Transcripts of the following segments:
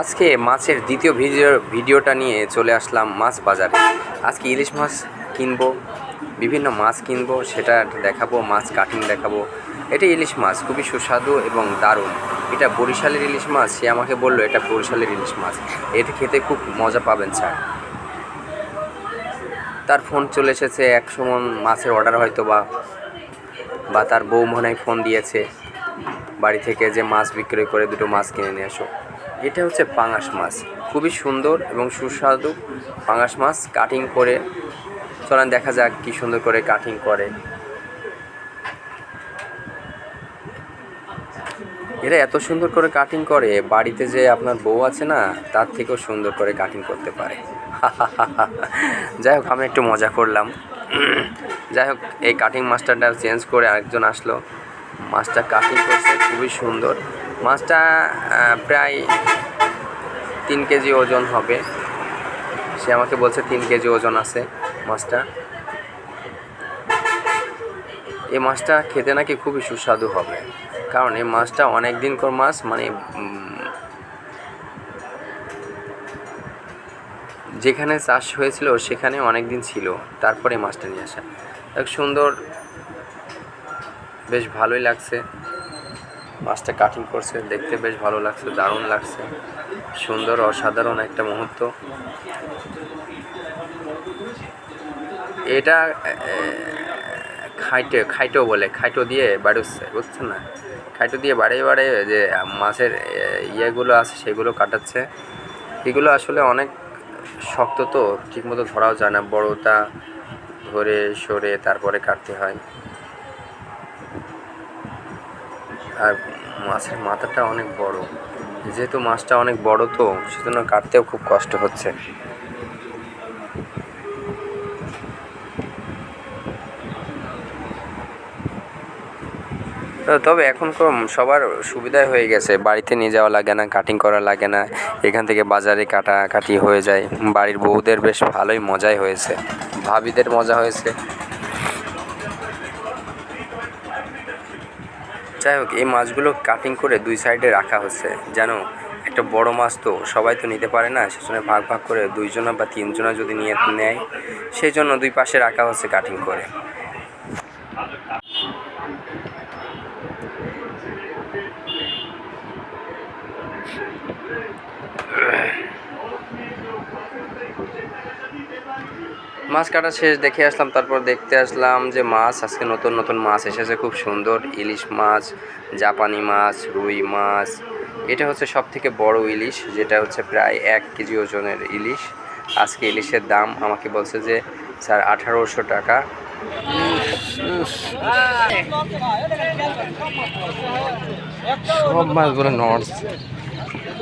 আজকে মাছের দ্বিতীয় ভিডিও, ভিডিওটা নিয়ে চলে আসলাম মাছ বাজারে। আজকে ইলিশ মাছ কিনবো, বিভিন্ন মাছ কিনবো, সেটা দেখাবো, মাছ কাটিং দেখাবো। এটা ইলিশ মাছ, খুবই সুস্বাদু এবং দারুণ। এটা বরিশালের ইলিশ মাছ, সে আমাকে বলল, এটা বরিশালের ইলিশ মাছ। এটা খেতে খুব মজা পাবেন, স্যার। তার ফোন চলে এসেছে একশো মন মাছের অর্ডার হয়তো বা বা তার বউ মনে ফোন দিয়েছে। বাড়ি থেকে যে মাছ বিক্রয় করে দুটো মাছ কিনে নিয়ে আসো এটা হচ্ছে পাঙাশ মাছ। খুবই সুন্দর এবং সুস্বাদু পাঙাশ মাছ কাটিং করে। চলেন দেখা যাক কি সুন্দর করে কাটিং করে। এরা এত সুন্দর করে কাটিং করে, বাড়িতে যে আপনার বউ আছে না, তার থেকেও সুন্দর করে কাটিং করতে পারে। যাই হোক, আমি একটু মজা করলাম। যাই হোক, এই কাটিং মাস্টারটা চেঞ্জ করে আরেকজন আসলো। মাছটা কাটিং করছে, খুবই সুন্দর। মাছটা প্রায় তিন কেজি ওজন হবে। সে আমাকে বলছে তিন কেজি ওজন আছে মাছটা। এই মাছটা খেতে নাকি খুবই সুস্বাদু হবে। কারণ এই মাছটা অনেক দিনকর মাছ মানে যেখানে চাষ হয়েছিল সেখানে অনেক দিন ছিল। তারপরে মাছটা নিয়ে আসা। এক সুন্দর, বেশ ভালোই লাগছে। মাছটা কাটিং করছে, দেখতে বেশ ভালো লাগছে, দারুণ লাগছে। সুন্দর, অসাধারণ একটা মুহূর্ত। এটা খাইটে, খাইটো বলে, খাইটো দিয়ে বাড়ুচ্ছে, বুঝছেন না? খাইটো দিয়ে বাড়ে বাড়ে যে মাছের ইয়েগুলো আছে, সেগুলো কাটাচ্ছে। এগুলো আসলে অনেক শক্ত তো, ঠিকমতো ধরাও যায় না, বড়টা ধরে সরে তারপরে কাটতে হয়। আর মাছের মাথাটা অনেক বড়। যেহেতু মাছটা অনেক বড় তো, সেজন্য কাটতেও খুব কষ্ট হচ্ছে। তবে এখন সবার সুবিধাই হয়ে গেছে। বাড়িতে নিয়ে যাওয়া লাগে না কাটিং করা লাগে না। এখান থেকে বাজারে কাটাকাটি হয়ে যায়। বাড়ির বউদের বেশ ভালোই মজাই হয়েছে। ভাবিদের মজা হয়েছে। যাই হোক, এই মাছগুলো কাটিং করে দুই সাইডে রাখা হচ্ছে। যেন একটা বড় মাছ তো সবাই তো নিতে পারে না, সেজন্য ভাগ ভাগ করে দুইজনা বা তিনজনা যদি নিয়ে নেয় সেই জন্য দুই পাশে রাখা হচ্ছে কাটিং করে। মাছ কাটা শেষ, দেখে আসলাম, তারপর দেখতে আসলাম যে মাছ, আজকে নতুন নতুন মাছ এসেছে, খুব সুন্দর, ইলিশ মাছ, জাপানি মাছ, রুই মাছ। এটা হচ্ছে সব থেকে বড় ইলিশ, যেটা হচ্ছে প্রায় এক কেজি ওজনের ইলিশ। আজকে ইলিশের দাম আমাকে বলছে যে, স্যার, আঠারোশো টাকা। সব মাছগুলো নর্থ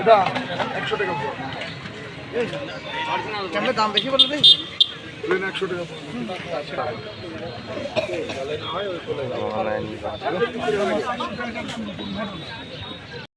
এটা একশো টাকা। কেমন দাম বেশি বলে ট্রেন একশো টাকা